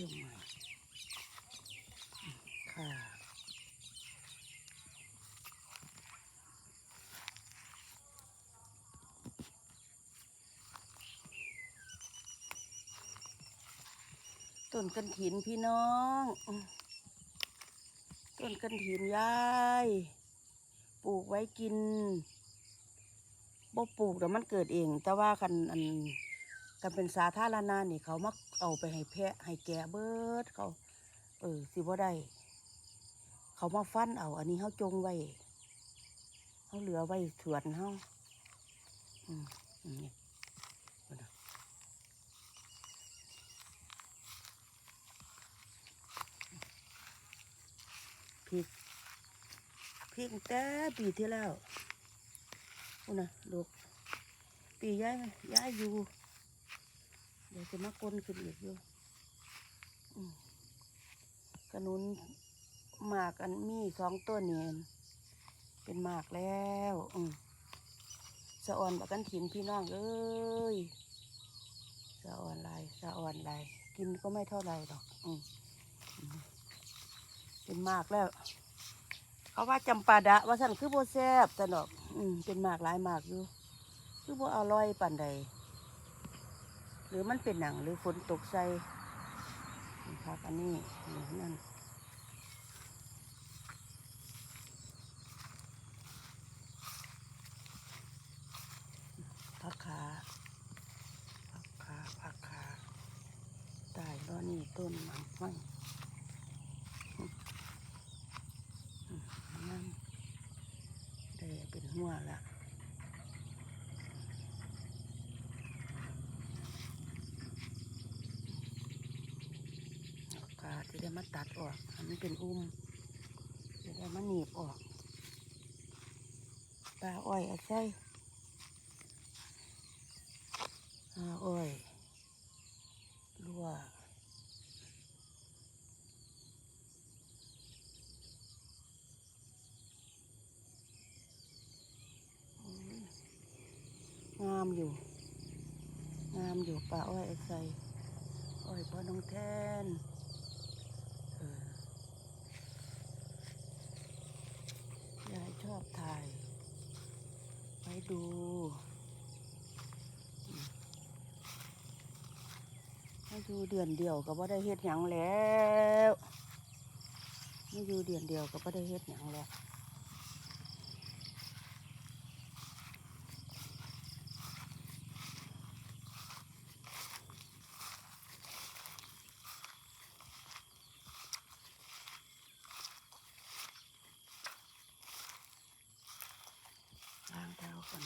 พิ่มใหม่อืมค่ะต้นกันถินพี่น้อง ต้นกันถินยายปลูกไว้กินบ่ปลูกแต่มันเกิดเอง แต่ว่าคันอัน กันเป็นสาธารณะนี่เขามักเอาไปให้แพะให้แกะเบิดเขา เออสิบ่ได้เขามาฟันเอา อันนี้เขาจงไว้เขาเหลือไว้เถือนเขาอืมนี่เพริกพริกแต่ปีที่แล้วนู่นนะลูกปีย้ายไหมย้ายอยู่ เดี๋ยวจะมากลนขึ้นอีกอยู่อืมขนุนหมากอันมีสองต้นเนี่ยเป็นหมากแล้วอืสะอ่อนบักกันถินพี่น้องเอ้ยสะอ่อนลายสะอ่อนลายกินก็ไม่เท่าไรหรอกอือเป็นหมากแล้ว เขาว่าจำปาดะ ว่าสั่นคือโบแซบแต่ดอกอืมเป็นหมากหลายหมากอยู่ คือโบอร่อยปานใด หรือมันเป็นหนังหรือฝนตกใส่พักอันนี้นี่นั่นพักขาพักขาพักขาตายแล้วนี่ต้นมันไฟอืมอืมนั่นได้เป็นหัวละ จะได้มาตัดออกมันเป็นอุ้มจะได้มาหนีบออกปลาอ้อยเอาใส่ปลาอ้อยรั่วโอ้ยงามอยู่ งามอยู่ปลาอ้อยเอาใส่อ้อยพ่อน้องแทน เอ อบถ่ายไปดูอืมมาอยู่เดือนเดียวก็บ่ได้เฮ็ดหยังแล้วมาอยู่เดือนเดียวก็บ่ได้เฮ็ดหยังแล้วล้างเท้าก่อนอ้าวนั่ง คัน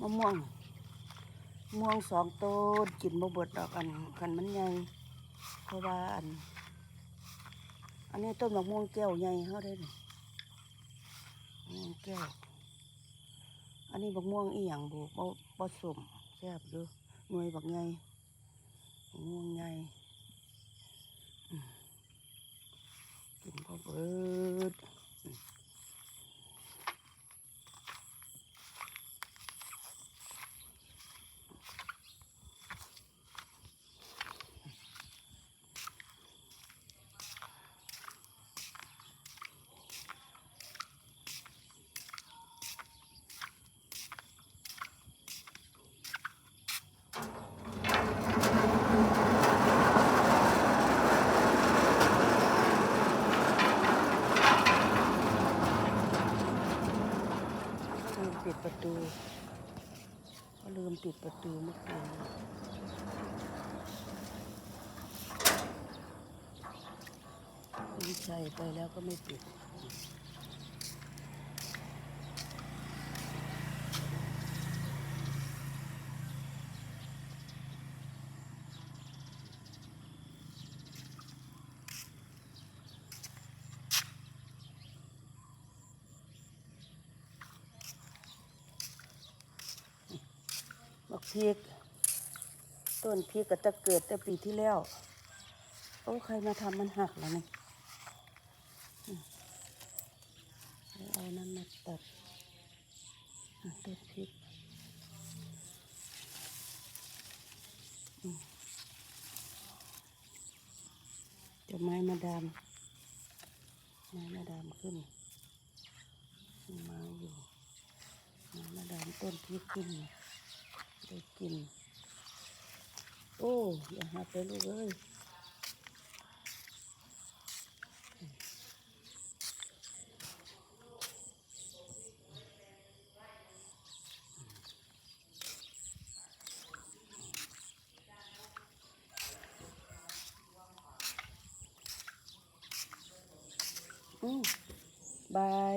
มะม่วงม่วงสองต้นกินบ่เบิดดอกอันคันมันใหญ่เพราะว่าอัน อันนี้ต้นมะม่วงแก้วใหญ่เขาได้นี่ม แก้วอันนี้บักม่วงอีหยังบุบ่บ่สมแซ่บดูหน่วยบักไงบักม่วงไงกินพอเบิดอืมลื ตูก็ลืมปิดประตูเมื่อคืนไม่ใช่ไปแล้วก็ไม่ปิด พริก ต้นพริกก็จะเกิดแต่ปีที่แล้ว โอ้ใครมาทำมันหักแล้วนี่เอานั่นมาตัดต้นพริกอืมเดี๋ยวไม้มาดามไม้มาดามขึ้นมีไม้อยู่ไม้มาดามต้นพริกขึ้น ได้กิน โอ้อย่าหักไปลูกเอ้ยอืมบาย